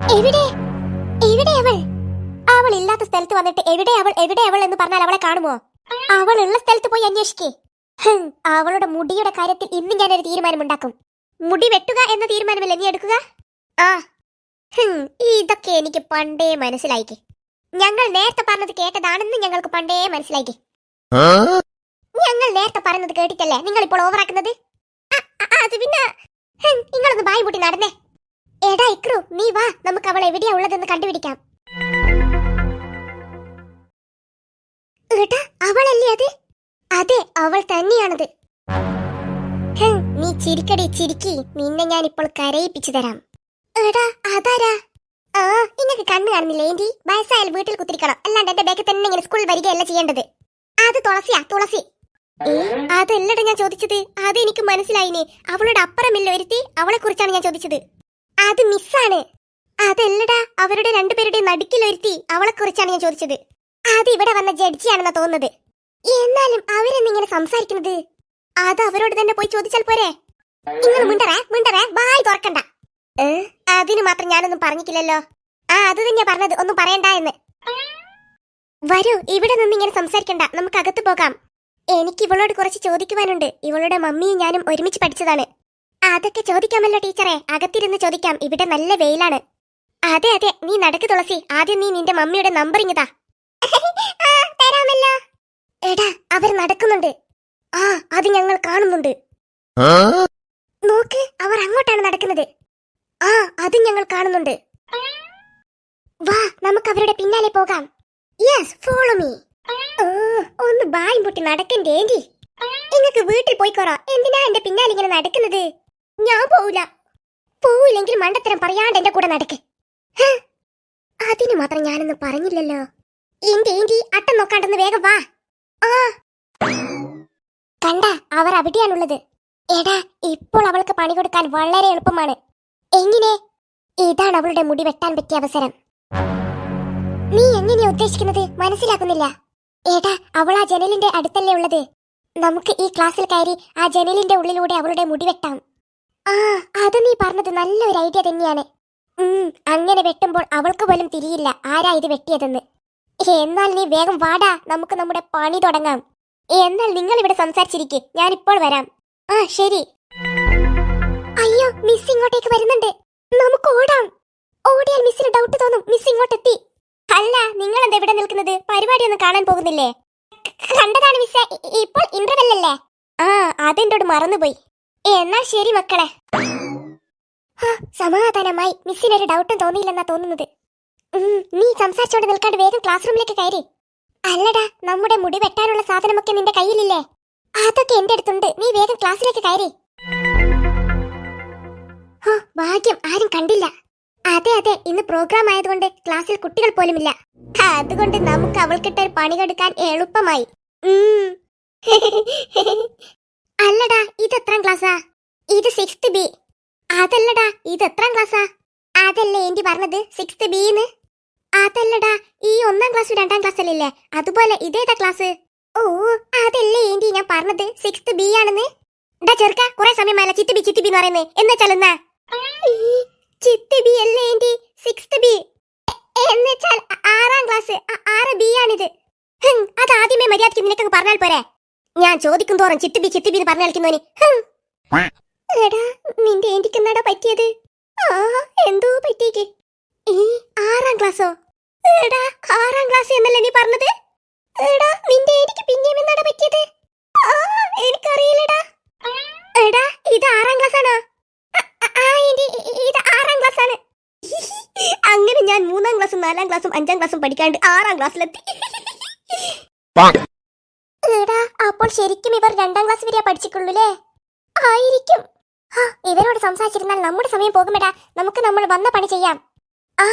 എവിടെ? എവിടെ അവൾ? അവൾ ഇല്ലാത്ത സ്ഥലത്ത് വന്നിട്ട് എവിടെ അവൾ എവിടെ അവൾ എന്ന് പറഞ്ഞാൽ അവളെ കാണുമോ? അവൾ ഉള്ള സ്ഥലത്ത് പോയി അന്വേഷിക്കേ. അവളുടെ മുടിയുടെ കാര്യത്തിൽ ഇന്ന് ഞാനൊരു തീരുമാനമുണ്ടാക്കും. മുടി വെട്ടുക എന്ന തീരുമാനമല്ല നീ എടുക്കുക? ആ. ഇതൊക്കെ എനിക്ക് പണ്ടേ മനസ്സിലായിക്ക്. ഞങ്ങൾ നേരത്തെ പറഞ്ഞത് കേട്ടതാണെന്ന് ഞങ്ങൾക്ക് പണ്ടേ മനസ്സിലായിക്ക്. ഞങ്ങൾ നേരത്തെ പറഞ്ഞത് കേട്ടിട്ടല്ലേ? നിങ്ങൾ ഇപ്പോൾ ഓവറാക്കുന്നത് അത് പിന്നെ നിങ്ങളൊന്ന് ബായി പൂട്ടി നടന്നേ. എടാ ഇക്രു നീ വാ നമുക്ക് അവൾ എവിടെയാ ഉള്ളതെന്ന് കണ്ടുപിടിക്കാം. അവളല്ലേ അത്? അതെ അവൾ തന്നെയാണത്. നീ ചിരിക്കടി ചിരിക്കി നിന്നെ ഞാൻ ഇപ്പോൾ കരയിപ്പിച്ചു തരാം. എടാ അതാരാ? ആ നിങ്ങൾക്ക് കണ്ണു കാണുന്നില്ല ഏന്റി? വയസ്സായാലും വീട്ടിൽ കുത്തിരിക്കണം. അല്ലാണ്ട് എന്റെ ബാക്കിൽ തന്നെ ഇങ്ങനെ സ്കൂളിൽ വരികയല്ല ചെയ്യേണ്ടത്. അത് തുളസിയാ തുളസി. അതല്ലടാ ഞാൻ ചോദിച്ചത്. അത് എനിക്ക് മനസ്സിലായിനെ. അവളുടെ അപ്പുറമില്ല ഒരുത്തി അവളെ കുറിച്ചാണ് ഞാൻ ചോദിച്ചത്. അത് മിസ്സാണ്. അതല്ലടാ അവരുടെ രണ്ടുപേരുടെ നടുക്കിലൊരുത്തി അവളെ കുറിച്ചാണ് ഞാൻ ചോദിച്ചത്. അത് ഇവിടെ വന്ന ജഡ്ജിയാണെന്നാ തോന്നുന്നത്. എന്നാലും അവരെന്നിങ്ങനെ സംസാരിക്കുന്നത്? അത് അവരോട് തന്നെ പോയി ചോദിച്ചാൽ പോരെ? നിങ്ങൾ മിണ്ടറേ മിണ്ടറേ വായി തുറക്കണ്ട? അതിന് മാത്രം ഞാനൊന്നും പറഞ്ഞിട്ടില്ലല്ലോ. ആ അത് തന്നെയാ പറഞ്ഞത് ഒന്നും പറയണ്ട എന്ന്. വരൂ ഇവിടെ നിന്ന് ഇങ്ങനെ സംസാരിക്കണ്ട നമുക്ക് അകത്ത് പോകാം. എനിക്ക് ഇവളോട് കുറച്ച് ചോദിക്കുവാനുണ്ട്. ഇവളുടെ മമ്മിയും ഞാനും ഒരുമിച്ച് പഠിച്ചതാണ്. അതൊക്കെ ചോദിക്കാമല്ലോ ടീച്ചറെ. അകത്തിരുന്ന് ചോദിക്കാം. ഇവിടെ നല്ല വെയിലാണ്. അതെ അതെ. നീ നടക്ക് തുളസി. ആദ്യം നീ നിന്റെ മമ്മിയുടെ നമ്പർ ഇങ്ങതാ തരാമല്ലോ. എടാ അവർ നടക്കുന്നുണ്ട്. ആ അത് ഞങ്ങൾ കാണുന്നുണ്ട്. നോക്ക് അവർ അങ്ങോട്ടാണ് നടക്കുന്നത്. ആ അത് ഞങ്ങൾ കാണുന്നുണ്ട്. വാ നമുക്ക് അവരുടെ പിന്നാലെ പോകാം. യെസ് ഫോളോ മീ ഒന്ന് ബായും പൊട്ടി നടക്കണ്ടേ നിങ്ങക്ക് നിങ്ങൾക്ക് വീട്ടിൽ പോയിക്കോറോ എന്തിനാ എന്റെ പിന്നാലെ ഇങ്ങനെ നടക്കുന്നത്? ഞാൻ പോവില്ല. പോവില്ലെങ്കിൽ മണ്ടത്തരം പറയാണ്ട് എന്റെ കൂടെ നടക്ക്. അതിനു മാത്രം ഞാനൊന്ന് പറഞ്ഞില്ലല്ലോ. എന്റെ ഏന്റി അട്ടം നോക്കാണ്ടെന്ന് വേഗം വാ. കണ്ട അവർ അവിടെയാണുള്ളത്. എടാ ഇപ്പോൾ അവൾക്ക് പണി കൊടുക്കാൻ വളരെ എളുപ്പമാണ്. എങ്ങനെ? ഇതാണ് അവളുടെ മുടി വെട്ടാൻ പറ്റിയ അവസരം. നീ എങ്ങനെയാ ഉദ്ദേശിക്കുന്നത്? മനസ്സിലാക്കുന്നില്ല. ഏടാ അവൾ ആ ജനലിന്റെ അടുത്തല്ലേ ഉള്ളത്. നമുക്ക് ഈ ക്ലാസ്സിൽ കയറി ആ ജനലിന്റെ ഉള്ളിലൂടെ അവളുടെ മുടി വെട്ടാം. ആ അത് നീ പറഞ്ഞത് നല്ലൊരു ഐഡിയ തന്നെയാണ്. അങ്ങനെ വെട്ടുമ്പോൾ അവൾക്ക് പോലും തിരിയില്ല ആരാ ഇത് വെട്ടിയതെന്ന്. എന്നാൽ നീ വേഗം വാടാ നമുക്ക് നമ്മുടെ പണി തുടങ്ങാം. എന്നാൽ നിങ്ങൾ ഇവിടെ സംസാരിച്ചിരിക്കെ ഞാൻ ഇപ്പോൾ വരാം. ആ ശരി. അയ്യോ മിസ് ഇങ്ങോട്ടേക്ക് വരുന്നുണ്ട്. നമുക്ക് ഓടാം. ഓടിയാൽ മിസ്സിന് ഡൗട്ട് തോന്നും. മിസ് ഇങ്ങോട്ടെത്തി. അല്ല നിങ്ങൾ എന്താ ഇവിടെ നിൽക്കുന്നത്? പരിപാടി ഒന്നും കാണാൻ പോകുന്നില്ലേ? കണ്ടതാണ് മിസ്സേ ഇപ്പോൾ ഇന്റർവെൽ അല്ലേ? ആ അതെന്നോട് മറന്നുപോയി? എന്നാൽ ശരി മക്കളെ. സമാധാനമായി. മിസ്സിനൊരു ഡൗട്ടും തോന്നിയില്ലെന്നാ തോന്നുന്നത്. നീ സംസാരിച്ചോണ്ട് നിൽക്കാണ്ട് വേഗം ക്ലാസ് റൂമിലേക്ക് കയറി. അല്ലടാ നമ്മുടെ മുടി വെട്ടാനുള്ള സാധനമൊക്കെ നിന്റെ കയ്യിലില്ലേ? അതൊക്കെ എന്റെ അടുത്തുണ്ട്. നീ വേഗം ക്ലാസ്സിലേക്ക് കയറി. ഭാഗ്യം. ആരും കണ്ടില്ല. അതെ അതെ. ഇന്ന് പ്രോഗ്രാം ആയതുകൊണ്ട് ക്ലാസ്സിൽ കുട്ടികൾ പോലുമില്ല. അതുകൊണ്ട് നമുക്ക് അവൾക്കിട്ട് ഒരു പണി കൊടുക്കാൻ എളുപ്പമായി. അല്ലടാ ഇത് എത്രാം ക്ലാസ്സാ? ഇത് സിക്സ്ത് ബി അതല്ലടാ ഇത് എത്രാം ക്ലാസ്സാ? അതല്ലേ എന്റെ പറഞ്ഞത് സിക്സ്ത് ബിന്ന് അതല്ലടാ ഈ ഒന്നാം ക്ലാസ് രണ്ടാം ക്ലാസ് അല്ലേ അതുപോലെ ഇതേതാ ക്ലാസ് ഓ അതല്ലേ ഏന്റി ഞാൻ പറഞ്ഞത് സിക്സ്ത് ബി ആണെന്ന്? ഡാ ചെറുക്ക കുറെ സമയമായല്ല ചിത്തി ബി ചിത്തി ബി പറയുന്നത് എന്ന് വെച്ചാൽ എന്നാ? ചിത്തി ബി അല്ലേ ഏന്റി സിക്സ്ത് ബി എന്നുവെച്ചാൽ ആറാം ക്ലാസ് ആറ് ബി ആണിത്. അത് ആദ്യമേ മര്യാദയ്ക്ക് നിനക്ക് പറഞ്ഞാൽ പോരെ. ഞാൻ ചോദിക്കും തോറും ചിത്തി ബി ചിത്തി ബി എന്ന് പറഞ്ഞു കളിക്കുന്നവന്. എടാ നിന്റെ ഏന്റിക്ക് എന്നാടാ പറ്റിയത്? ആ എന്തോ പറ്റിയേക്ക്. ആറാം ക്ലാസ്സോ? എടാ ആറാം ക്ലാസ് എന്നല്ലേ നീ പറഞ്ഞത്? എടാ നിന്റെ ഏന്റിക്ക് പിന്നെയും എന്നാടാ പറ്റിയത്? ആ എനിക്കറിയില്ലടാ. എടാ ഇത് ആറാം ക്ലാസ് ആണോ ഇത് ആറാം ക്ലാസ് ആണ് അങ്ങനെ ഞാൻ മൂന്നാം ക്ലാസ്സും നാലാം ക്ലാസ്സും അഞ്ചാം ക്ലാസ്സും പഠിക്കാണ്ട് ആറാം ക്ലാസ്സിലെത്തി. അപ്പോൾ ശരിക്കും ഇവർ രണ്ടാം ക്ലാസ് വരെയാ പഠിച്ചിട്ടുള്ളൂ അല്ലേ ആയിരിക്കും ഇവരോട് സംസാരിച്ചിരുന്നാൽ നമ്മുടെ സമയം പോകുമെടാ. നമുക്ക് നമ്മൾ വന്ന പണി ചെയ്യാം. ആ